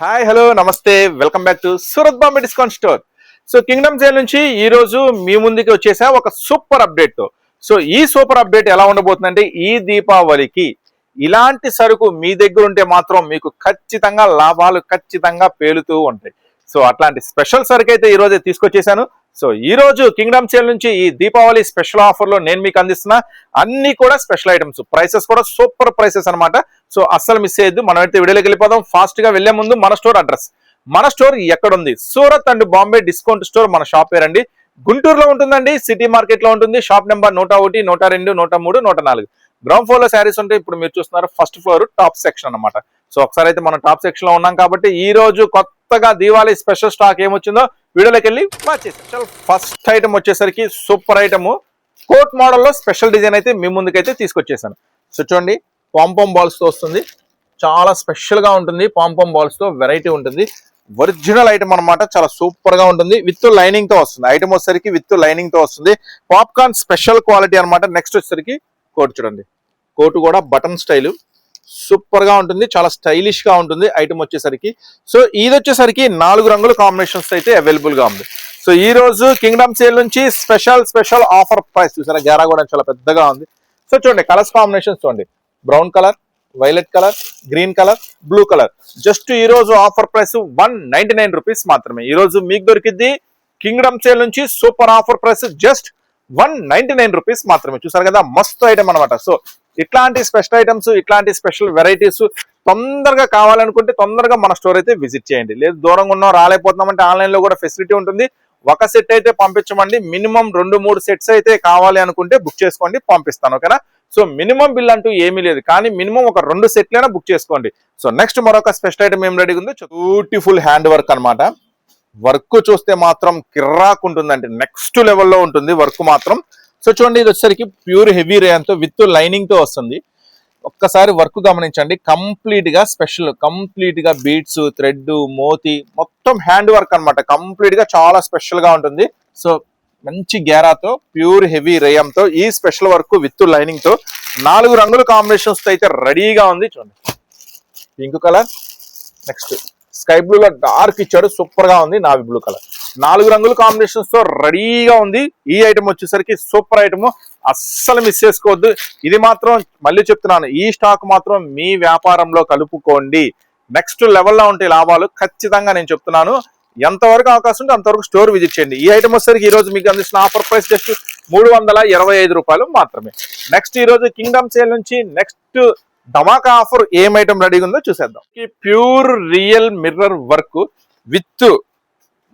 Hi hello నమస్తే. Welcome back to Surat Bombay discount store so kingdom sale నుంచి ఈ రోజు మీ ముందుకి వచ్చేసా ఒక సూపర్ అప్డేట్ సో ఈ సూపర్ అప్డేట్ ఎలా ఉండబోతుందంటే ఈ దీపావళికి ఇలాంటి సరుకు మీ దగ్గర ఉంటే మాత్రం మీకు ఖచ్చితంగా లాభాలు ఖచ్చితంగా పేలుతూ ఉంటాయి. సో అట్లాంటి స్పెషల్ సరుకు అయితే ఈరోజే తీసుకొచ్చేసాను. సో ఈ రోజు కింగ్డమ్ సేల్ నుంచి ఈ దీపావళి స్పెషల్ ఆఫర్లో నేను మీకు అందిస్తున్న అన్ని కూడా స్పెషల్ ఐటమ్స్. ప్రైసెస్ కూడా సూపర్ ప్రైసెస్ అన్నమాట. సో అస్సలు మిస్ చేయొద్దు. మనం అయితే వీడియోలోకి వెళ్ళిపోదాం. ఫాస్ట్గా వెళ్ళే ముందు మన స్టోర్ అడ్రస్. మన స్టోర్ ఎక్కడ ఉంది Surat and Bombay discount store మన షాప్ పేరండి. గుంటూరులో ఉంటుందండి. సిటీ మార్కెట్లో ఉంటుంది. షాప్ నెంబర్ నూట ఒకటి నూట రెండు నూట మూడు నూట నాలుగు. గ్రౌండ్ ఫ్లోర్లో శారీస్ ఉంటాయి ఇప్పుడు మీరు చూస్తున్నారు ఫస్ట్ ఫ్లోర్ టాప్ సెక్షన్ అనమాట సో ఒకసారి అయితే మనం టాప్ సెక్షన్లో ఉన్నాం కాబట్టి ఈ రోజు కొత్తగా దీవాళీ స్పెషల్ స్టాక్ ఏమొచ్చిందో వీడియోలోకి వెళ్ళి వచ్చేసి ఫస్ట్ ఐటమ్ వచ్చేసరికి సూపర్ ఐటమ్. కోట్ మోడల్లో స్పెషల్ డిజైన్ అయితే మీ ముందుకైతే తీసుకొచ్చేసాను. సో చూడండి పాంపాం బాల్స్తో వస్తుంది. చాలా స్పెషల్గా ఉంటుంది. పాంపాం బాల్స్తో వెరైటీ ఉంటుంది. ఒరిజినల్ ఐటమ్ అనమాట చాలా సూపర్గా ఉంటుంది. విత్ లైనింగ్తో వస్తుంది. ఐటమ్ వచ్చేసరికి విత్ లైనింగ్తో వస్తుంది. పాప్కార్న్ స్పెషల్ క్వాలిటీ అనమాట నెక్స్ట్ వచ్చేసరికి కోట్ చూడండి. కోట్ కూడా బటన్ స్టైలు. సూపర్గా ఉంటుంది. చాలా స్టైలిష్గా ఉంటుంది ఐటమ్ వచ్చేసరికి. సో ఇది వచ్చేసరికి నాలుగు రంగుల కాంబినేషన్స్ అయితే అవైలబుల్గా ఉంది. సో ఈ రోజు కింగ్డమ్ సేల్ నుంచి స్పెషల్ స్పెషల్ ఆఫర్ ప్రైస్ చూసారా? గేరా కూడా చాలా పెద్దగా ఉంది. సో చూడండి కలర్స్ కాంబినేషన్స్ చూడండి. Brown colour violet colour green colour blue colour just ఈ రోజు offer price one nine rupees మాత్రమే. ఈ రోజు మీకు దొరికింది కింగ్డమ్ సేల్ నుంచి super offer price just one ninety nine rupees మాత్రమే. చూసారు కదా? మస్తు ఐటమ్ అనమాట సో ఇట్లాంటి స్పెషల్ ఐటమ్స్ ఇట్లాంటి స్పెషల్ వెరైటీస్ తొందరగా కావాలనుకుంటే తొందరగా మన స్టోర్ అయితే విజిట్ చేయండి. లేదు దూరంగా ఉన్నాం రాలేకపోతున్నామంటే ఆన్లైన్లో కూడా ఫెసిలిటీ ఉంటుంది. ఒక సెట్ అయితే పంపించమండి. మినిమం రెండు మూడు సెట్స్ అయితే కావాలి అనుకుంటే బుక్ చేసుకోండి పంపిస్తాను ఓకేనా? సో మినిమం బిల్ అంటూ ఏమీ లేదు. కానీ మినిమం ఒక రెండు సెట్లైనా బుక్ చేసుకోండి. సో నెక్స్ట్ మరొక స్పెషల్ ఐటమ్ ఏం రెడీగా ఉంది బ్యూటిఫుల్ హ్యాండ్ వర్క్ అనమాట వర్క్ చూస్తే మాత్రం కిర్రాక్ ఉంటుందండి. నెక్స్ట్ లెవెల్లో ఉంటుంది వర్క్ మాత్రం. సో చూడండి ఇది వచ్చేసరికి ప్యూర్ హెవీ రేయంతో విత్ లైనింగ్తో వస్తుంది. ఒక్కసారి వర్క్ గమనించండి. కంప్లీట్గా స్పెషల్ కంప్లీట్గా థ్రెడ్ మోతి మొత్తం హ్యాండ్ వర్క్ అన్నమాట. కంప్లీట్గా చాలా స్పెషల్గా ఉంటుంది. సో మంచి గ్యారాతో ప్యూర్ హెవీ రేయంతో ఈ స్పెషల్ వర్క్ విత్ లైనింగ్తో నాలుగు రంగుల కాంబినేషన్స్తో అయితే రెడీగా ఉంది. చూడండి. పింక్ కలర్ నెక్స్ట్ స్కై బ్లూలో డార్క్ ఇచ్చాడు. సూపర్గా ఉంది నావి బ్లూ కలర్. నాలుగు రంగుల కాంబినేషన్స్తో రెడీగా ఉంది. ఈ ఐటమ్ వచ్చేసరికి సూపర్ ఐటమ్ అస్సలు మిస్ చేసుకోవద్దు. ఇది మాత్రం మళ్ళీ చెప్తున్నాను ఈ స్టాక్ మాత్రం మీ వ్యాపారంలో కలుపుకోండి. నెక్స్ట్ లెవెల్లో ఉంటే లాభాలు ఖచ్చితంగా నేను చెప్తున్నాను. ఎంతవరకు అవకాశం ఉంటే అంతవరకు స్టోర్ విజిట్ చేయండి. ఈ ఐటమ్ వచ్చేసరికి ఈ రోజు మీకు అందిస్తున్న ఆఫర్ ప్రైస్ జస్ట్ మూడు వందల ఇరవై ఐదు రూపాయలు మాత్రమే. నెక్స్ట్ ఈ రోజు కింగ్డమ్ సేల్ నుంచి నెక్స్ట్ ధమాకా ఆఫర్ ఏం ఐటమ్ రెడీగా ఉందో చూసేద్దాం. ఈ pure real mirror work with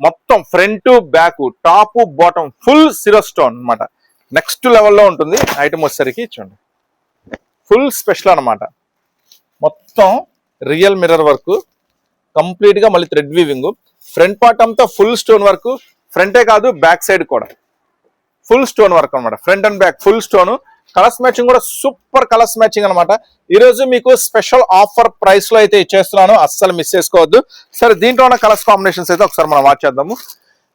మొత్తం front back top bottom full Syro stone అనమాట నెక్స్ట్ లెవెల్లో ఉంటుంది. ఐటమ్ వచ్చేసరికి చూడండి. ఫుల్ స్పెషల్ అనమాట మొత్తం రియల్ మిర్రర్ వర్క్ కంప్లీట్గా మళ్ళీ థ్రెడ్ వీవింగ్ ఫ్రంట్ పార్ట్ అంతా ఫుల్ స్టోన్ వర్క్ ఫ్రంటే కాదు బ్యాక్ సైడ్ కూడా. ఫుల్ స్టోన్ వర్క్ అనమాట front and back full stone colours matching కూడా సూపర్ కలర్స్ మ్యాచింగ్ అనమాట ఈరోజు మీకు స్పెషల్ ఆఫర్ ప్రైస్లో అయితే ఇచ్చేస్తున్నాను. అస్సలు మిస్ చేసుకోవద్దు. సరే దీంట్లో ఉన్న కలర్స్ కాంబినేషన్స్ అయితే ఒకసారి మనం వాచ్ చేద్దాము.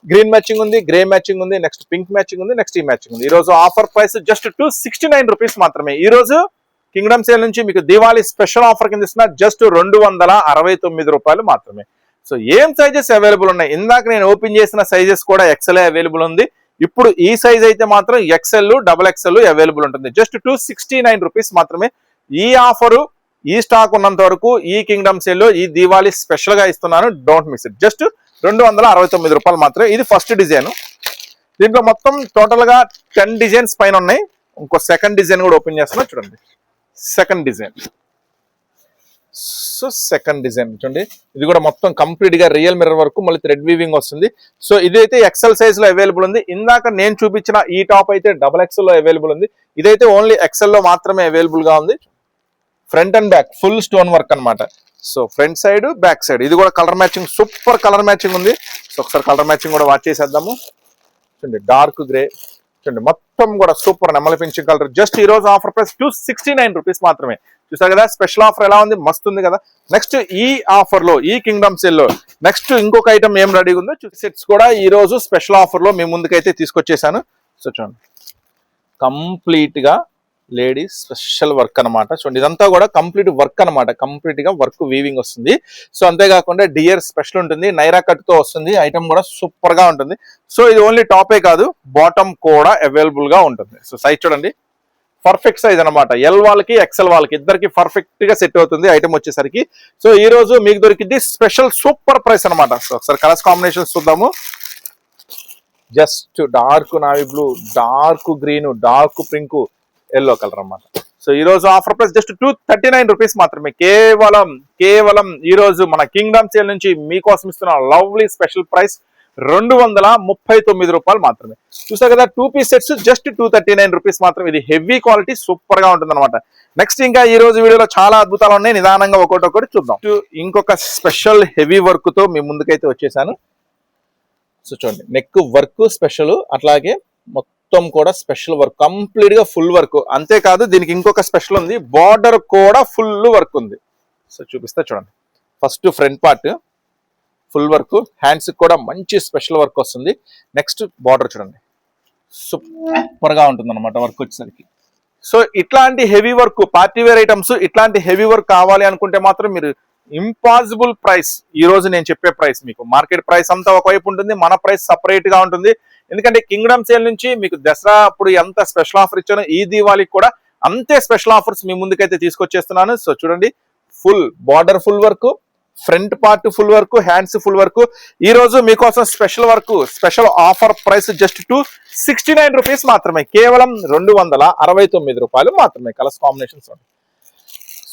గ్రీన్ మ్యాచింగ్ ఉంది గ్రే మ్యాచింగ్ ఉంది నెక్స్ట్ పింక్ మ్యాచింగ్ ఉంది నెక్స్ట్ ఈ మ్యాచింగ్ ఉంది. ఈ రోజు offer price just two sixty nine rupees మాత్రమే. ఈ రోజు కింగ్డమ్ సేల్ నుంచి మీకు దివాళీ స్పెషల్ ఆఫర్ కింద ఇస్తున్న జస్ట్ రెండు వందల అరవై తొమ్మిది రూపాయలు మాత్రమే. సో ఏం సైజెస్ అవైలబుల్ ఉన్నాయి? ఇందాక నేను ఓపెన్ చేసిన సైజెస్ కూడా ఎక్సెల్ అవైలబుల్ ఉంది. ఇప్పుడు ఈ సైజ్ అయితే మాత్రం ఎక్సెల్ డబుల్ ఎక్సెల్ అవైలబుల్ ఉంటుంది. Just two sixty nine rupees మాత్రమే ఈ ఆఫరు ఈ స్టాక్ ఉన్నంత వరకు ఈ కింగ్డమ్ సేల్లో ఈ దీవాళీ స్పెషల్గా ఇస్తున్నాను. డోంట్ మిస్ ఇట్ జస్ట్ రెండు వందల అరవై తొమ్మిది రూపాయలు మాత్రమే. ఇది ఫస్ట్ డిజైన్ దీంట్లో మొత్తం టోటల్గా టెన్ డిజైన్స్ పైన ఉన్నాయి. ఇంకో సెకండ్ డిజైన్ కూడా ఓపెన్ చేస్తున్నా. చూడండి. Second design so second design చూడండి. ఇది కూడా మొత్తం కంప్లీట్గా రియల్ మిర్రర్ వరకు మళ్ళీ థ్రెడ్ వీవింగ్ వస్తుంది. సో ఇదైతే ఎక్సెల్ సైజ్లో అవైలబుల్ ఉంది. ఇందాక నేను చూపించిన ఈ టాప్ అయితే డబల్ ఎక్సెల్ అవైలబుల్ ఉంది. ఇదైతే ఓన్లీ ఎక్సెల్లో మాత్రమే అవైలబుల్గా ఉంది. Front and back full stone work అన్నమాట. So front side back side ఇది కూడా colour matching super colour matching ఉంది. సో ఒకసారి కలర్ మ్యాచింగ్ కూడా వాచ్ చేసేద్దాము. చూడండి డార్క్ గ్రే చూడండి మొత్తం కూడా సూపర్ నెమలి కలర్ జస్ట్ ఈ రోజు offer price two sixty nine rupees మాత్రమే. చూసారు కదా? స్పెషల్ ఆఫర్ ఎలా ఉంది? మస్తు ఉంది కదా? నెక్స్ట్ ఈ ఆఫర్లో ఈ కింగ్డమ్ సెల్లో నెక్స్ట్ ఇంకొక ఐటమ్ ఏం రెడీగా ఉందో సెట్స్ కూడా ఈ రోజు స్పెషల్ ఆఫర్లో మీ ముందుకైతే తీసుకొచ్చేసాను. సో చూడండి. కంప్లీట్గా లేడీస్ స్పెషల్ వర్క్ అన్నమాట. చూడండి ఇదంతా కూడా కంప్లీట్ వర్క్ అనమాట కంప్లీట్గా వర్క్ వీవింగ్ వస్తుంది. సో అంతేకాకుండా డియర్ స్పెషల్ ఉంటుంది. నైరా కట్తో వస్తుంది. ఐటమ్ కూడా సూపర్గా ఉంటుంది. సో ఇది ఓన్లీ టాపే కాదు బాటమ్ కూడా అవైలబుల్గా ఉంటుంది. సో సైజ్ చూడండి. పర్ఫెక్ట్ సైజ్ అనమాట ఎల్ వాళ్ళకి ఎక్సెల్ వాళ్ళకి ఇద్దరికి పర్ఫెక్ట్గా సెట్ అవుతుంది ఐటమ్ వచ్చేసరికి. సో ఈ రోజు మీకు దొరికింది స్పెషల్ సూపర్ ప్రైస్ అన్నమాట. సో ఒకసారి కలర్స్ కాంబినేషన్స్ చూద్దాము. Just dark navy blue dark green dark pink yellow colour అన్నమాట. సో ఈ రోజు offer price just two thirty nine rupees మాత్రమే. కేవలం కేవలం ఈ రోజు మన కింగ్డమ్ సేల్ నుంచి మీకోసం ఇస్తున్న లవ్లీ స్పెషల్ ప్రైస్ రెండు వందల ముప్పై తొమ్మిది రూపాయలు మాత్రమే. చూసా కదా two piece sets just two thirty nine rupees మాత్రమే. ఇది హెవీ క్వాలిటీ సూపర్గా ఉంటుంది అనమాట నెక్స్ట్ ఇంకా ఈ రోజు వీడియోలో చాలా అద్భుతాలు ఉన్నాయి. నిదానంగా ఒకటి ఒకటి చూద్దాం ఇంకొక స్పెషల్ హెవీ వర్క్తో మీ ముందుకైతే వచ్చేసాను. సో చూడండి నెక్ వర్క్ స్పెషల్ అట్లాగే మొత్తం కూడా స్పెషల్ వర్క్ కంప్లీట్గా ఫుల్ వర్క్ అంతేకాదు దీనికి ఇంకొక స్పెషల్ ఉంది. బార్డర్ కూడా ఫుల్ వర్క్ ఉంది. సో చూపిస్తా చూడండి. First front part full work hands కూడా మంచి స్పెషల్ వర్క్ వస్తుంది. నెక్స్ట్ బార్డర్ చూడండి. సూపర్గా ఉంటుంది అనమాట వర్క్ వచ్చేసరికి. సో ఇట్లాంటి heavy work party wear items ఇట్లాంటి హెవీ వర్క్ కావాలి అనుకుంటే మాత్రం మీరు ఇంపాసిబుల్ ప్రైస్ ఈ రోజు నేను చెప్పే ప్రైస్ మీకు. మార్కెట్ ప్రైస్ అంతా ఒకవైపు ఉంటుంది మన ప్రైస్ సపరేట్గా ఉంటుంది. ఎందుకంటే కింగ్డమ్ సేల్ నుంచి మీకు దసరా అప్పుడు ఎంత స్పెషల్ ఆఫర్ ఇచ్చానో ఈ దీవాళికి కూడా అంతే స్పెషల్ ఆఫర్స్ మీ ముందుకైతే తీసుకొచ్చేస్తున్నాను. సో చూడండి full border full work. Front part full work hands full work. ఈ రోజు మీకోసం special work special offer price just two sixty nine rupees మాత్రమే. కేవలం రెండు వందల అరవై తొమ్మిది రూపాయలు మాత్రమే. కలర్స్ కాంబినేషన్స్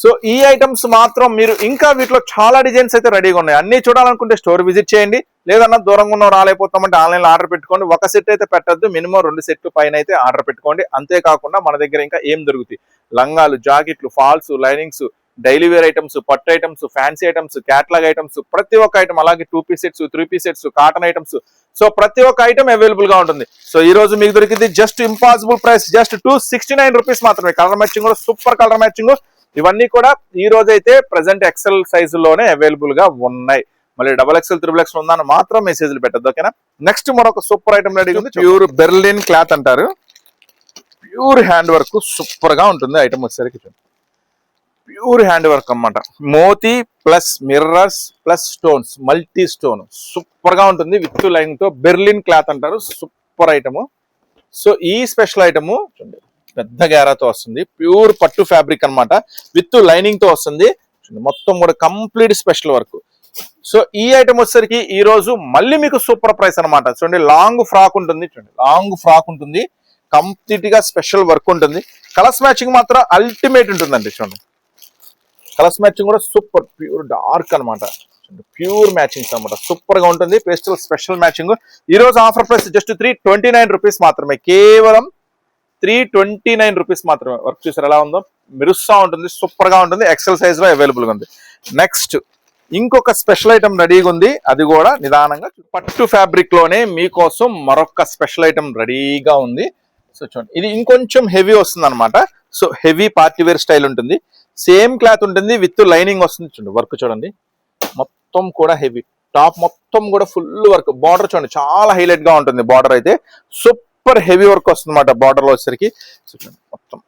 సో ఈ ఐటమ్స్ మాత్రం మీరు ఇంకా వీటిలో చాలా డిజైన్స్ అయితే రెడీగా ఉన్నాయి. అన్ని చూడాలనుకుంటే స్టోర్ విజిట్ చేయండి. లేదన్నా దూరంగా ఉన్న రాలేకపోతామంటే ఆన్లైన్లో ఆర్డర్ పెట్టుకోండి. ఒక సెట్ అయితే పెట్టద్దు. మినిమం రెండు సెట్లు పైన అయితే ఆర్డర్ పెట్టుకోండి. అంతేకాకుండా మన దగ్గర ఇంకా ఏం దొరుకుతాయి? లంగాలు జాకెట్లు falls linings daily wear items పట్టు items fancy items catalogue items ప్రతి ఒక్క ఐటమ్ అలాగే two piece sets three piece sets cotton items. So ప్రతి ఒక్క ఐటమ్ అవైలబుల్గా ఉంటుంది. సో ఈ రోజు మీకు దొరికింది just impossible price just two sixty nine rupees మాత్రమే. కలర్ మ్యాచింగ్ కూడా సూపర్ కలర్ మ్యాచింగ్ ఇవన్నీ కూడా ఈ రోజు అయితే ప్రజెంట్ ఎక్సెల్ సైజ్లోనే అవైలబుల్గా ఉన్నాయి. మళ్ళీ డబల్ ఎక్సెల్ త్రిబుల్ ఎక్స్ ఉందని మాత్రం మెసేజ్లు పెట్టద్దు ఓకేనా నెక్స్ట్ మరొక సూపర్ ఐటమ్ రెడీ ఉంది. ప్యూర్ బెర్లిన్ క్లాత్ అంటారు. ప్యూర్ హ్యాండ్ వర్క్ సూపర్గా ఉంటుంది ఐటమ్ వచ్చేసరికి. ప్యూర్ హ్యాండ్ వర్క్ అన్నమాట. Moti plus mirrors plus stones multi stone. సూపర్గా ఉంటుంది విత్ లైన్తో బెర్లిన్ క్లాత్ అంటారు సూపర్ ఐటము. సో ఈ స్పెషల్ ఐటమ్ పెద్ద గ్యారాతో వస్తుంది ప్యూర్ పట్టు ఫ్యాబ్రిక్ అన్నమాట విత్ లైనింగ్తో వస్తుంది. చూడండి, మొత్తం కూడా కంప్లీట్ స్పెషల్ వర్క్. సో ఈ ఐటమ్ వచ్చేసరికి ఈ రోజు మళ్ళీ మీకు సూపర్ ప్రైస్ అనమాట చూడండి లాంగ్ ఫ్రాక్ ఉంటుంది చూడండి లాంగ్ ఫ్రాక్ ఉంటుంది. కంప్లీట్గా స్పెషల్ వర్క్ ఉంటుంది. కలర్స్ మ్యాచింగ్ మాత్రం అల్టిమేట్ ఉంటుందండి చూడండి. కలర్స్ మ్యాచింగ్ కూడా సూపర్ ప్యూర్ డార్క్ అనమాట ప్యూర్ మ్యాచింగ్స్ అనమాట సూపర్గా ఉంటుంది. Pastel special matching. ఈ రోజు offer price just three twenty nine rupees మాత్రమే. కేవలం త్రీ ట్వంటీ నైన్ రూపీస్ మాత్రమే. వర్క్ చూసారు ఎలా ఉందో? మెరుస్తా ఉంటుంది. సూపర్గా ఉంటుంది. ఎక్సెల్ సైజ్లో అవైలబుల్గా ఉంది. నెక్స్ట్ ఇంకొక స్పెషల్ ఐటమ్ రెడీగా ఉంది. అది కూడా నిదానంగా పట్టు ఫ్యాబ్రిక్లోనే మీకోసం మరొక స్పెషల్ ఐటమ్ రెడీగా ఉంది. సో చూడండి. ఇది ఇంకొంచెం హెవీ వస్తుంది అనమాట so heavy party wear style ఉంటుంది. సేమ్ క్లాత్ ఉంటుంది విత్ లైనింగ్ వస్తుంది చూడండి వర్క్ చూడండి. మొత్తం కూడా హెవీ టాప్ మొత్తం కూడా ఫుల్ వర్క్. బార్డర్ చూడండి చాలా హైలైట్గా ఉంటుంది బార్డర్ అయితే. సూపర్ హెవీ వర్క్ వస్తుంది అనమాట బార్డర్లో వచ్చేసరికి. మొత్తం.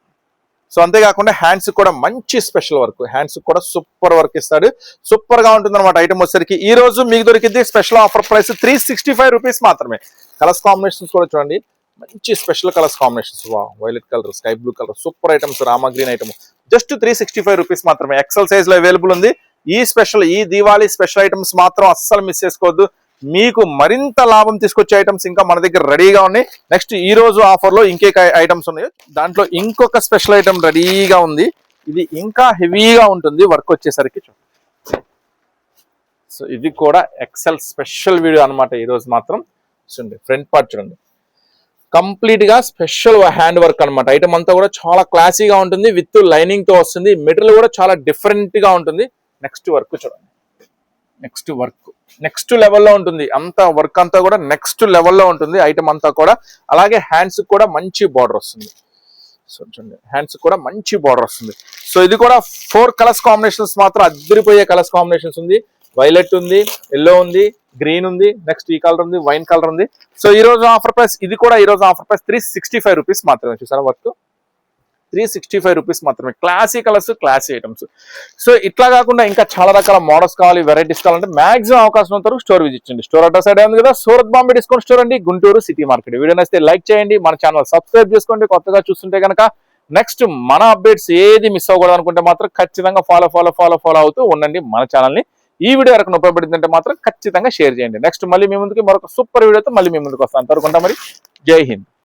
సో అంతేకాకుండా హ్యాండ్స్ కూడా మంచి స్పెషల్ వర్క్ హ్యాండ్స్ కూడా సూపర్ వర్క్ ఇస్తాడు. సూపర్గా ఉంటుంది అనమాట ఐటమ్ వచ్చేసరికి. ఈ రోజు మీకు దొరికింది special offer price three sixty five rupees మాత్రమే. కలర్స్ కాంబినేషన్స్ కూడా చూడండి. మంచి స్పెషల్ కలర్స్ కాంబినేషన్స్. వా violet colour sky blue colour super items Rama green item just three sixty five rupees మాత్రమే. ఎక్సెల్ సైజ్లో అవైలబుల్ ఉంది. ఈ స్పెషల్ ఈ దీవాళీ స్పెషల్ ఐటమ్స్ మాత్రం అస్సలు మిస్ చేసుకోవద్దు. మీకు మరింత లాభం తీసుకొచ్చే ఐటమ్స్ ఇంకా మన దగ్గర రెడీగా ఉన్నాయి. నెక్స్ట్ ఈ రోజు ఆఫర్లో ఇంకే ఐటమ్స్ ఉన్నాయి. దాంట్లో ఇంకొక స్పెషల్ ఐటమ్ రెడీగా ఉంది. ఇది ఇంకా హెవీగా ఉంటుంది. వర్క్ వచ్చేసరికి సో ఇది కూడా ఎక్సెల్ స్పెషల్ వీడియో అన్నమాట ఈ రోజు మాత్రం. చూడండి ఫ్రంట్ పార్ట్ చూడండి. కంప్లీట్గా స్పెషల్ హ్యాండ్ వర్క్ అన్నమాట. ఐటమ్ అంతా కూడా చాలా క్లాసీగా ఉంటుంది విత్ లైనింగ్తో వస్తుంది. మెటీరియల్ కూడా చాలా డిఫరెంట్గా ఉంటుంది. నెక్స్ట్ వర్క్ చూడండి. Next work. నెక్స్ట్ లెవెల్లో ఉంటుంది. అంతా వర్క్ అంతా కూడా నెక్స్ట్ లెవెల్లో ఉంటుంది. ఐటమ్ అంతా కూడా. అలాగే హ్యాండ్స్ కూడా మంచి బార్డర్ వస్తుంది. సో చూడండి. హ్యాండ్స్ కూడా మంచి బార్డర్ వస్తుంది. సో ఇది కూడా ఫోర్ కలర్స్ కాంబినేషన్స్ మాత్రం అద్దరిపోయే కలర్స్ కాంబినేషన్స్ ఉంది. వైలెట్ ఉంది ఎల్లో ఉంది గ్రీన్ ఉంది నెక్స్ట్ ఈ కలర్ ఉంది వైన్ కలర్ ఉంది. సో ఈ రోజు ఆఫర్ ప్రైస్ ఇది కూడా ఈ రోజు offer price three sixty five rupees మాత్రమే చూసారా work three sixty five rupees మాత్రమే. Classy colours classy items so ఇట్లా కాకుండా ఇంకా చాలా రకాల మోడల్స్ కావాలి వెరైటీస్ కావాలంటే మాక్సిమం అవకాశం ఉంటారు స్టోర్ విజిట్ చేయండి. స్టోర్ అడ్రస్ సైడ్ ఉంది కదా సూరత్ బాంబే డిస్కౌంట్ స్టోర్ అండి గుంటూరు సిటీ మార్కెట్ వీడియో నచ్చితే లైక్ చేయండి మన ఛానల్ సబ్స్క్రైబ్ చేసుకోండి కొత్తగా చూస్తుంటే కనుక నెక్స్ట్ మన అప్డేట్స్ ఏది మిస్ అవ్వకూడదు అనుకుంటే మాత్రం ఖచ్చితంగా ఫాలో ఫాలో ఫాలో ఫాలో అవుతూ ఉండండి మన ఛానల్ని ఈ వీడియో వరకు ఉపయోగపడిందంటే మాత్రం ఖచ్చితంగా షేర్ చేయండి. నెక్స్ట్ మళ్ళీ మీ ముందుకి మరొక సూపర్ వీడియోతో మళ్ళీ మీ ముందుకు వస్తాను. అంతవరకు మరి. జై హింద్.